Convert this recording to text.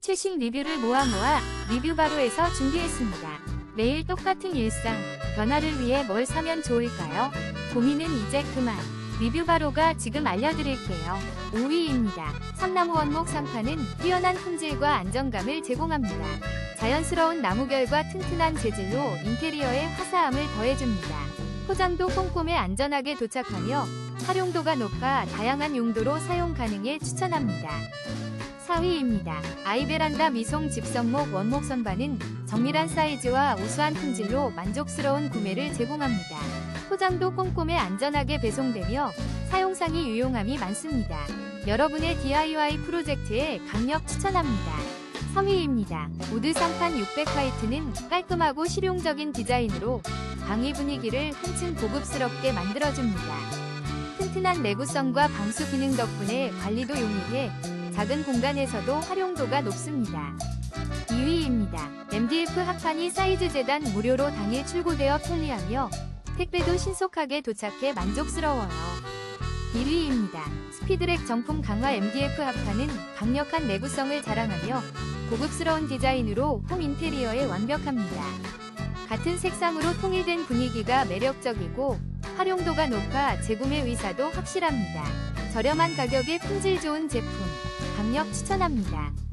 최신 리뷰를 모아 모아 리뷰 바로에서 준비했습니다. 매일 똑같은 일상, 변화를 위해 뭘 사면 좋을까요? 고민은 이제 그만. 리뷰 바로가 지금 알려드릴게요. 5위입니다. 삼나무 원목 상판은 뛰어난 품질과 안정감을 제공합니다. 자연스러운 나무결과 튼튼한 재질로 인테리어에 화사함을 더해줍니다. 포장도 꼼꼼해 안전하게 도착하며 활용도가 높아 다양한 용도로 사용 가능해 추천합니다. 4위입니다. 아이베란다 미송 집성목 원목 선반은 정밀한 사이즈와 우수한 품질로 만족스러운 구매를 제공합니다. 포장도 꼼꼼해 안전하게 배송되며 사용상이 유용함이 많습니다. 여러분의 DIY 프로젝트에 강력 추천합니다. 3위입니다. 우드 상판 600 화이트는 깔끔하고 실용적인 디자인으로 방위 분위기를 한층 고급스럽게 만들어줍니다. 튼튼한 내구성과 방수 기능 덕분에 관리도 용이해 작은 공간에서도 활용도가 높습니다. 2위입니다. MDF 합판이 사이즈 재단 무료로 당일 출고되어 편리하며 택배도 신속하게 도착해 만족스러워요. 1위입니다. 스피드렉 정품 강화 MDF 합판은 강력한 내구성을 자랑하며 고급스러운 디자인으로 홈 인테리어에 완벽합니다. 같은 색상으로 통일된 분위기가 매력적이고 활용도가 높아 재구매 의사도 확실합니다. 저렴한 가격에 품질 좋은 제품 강력 추천합니다.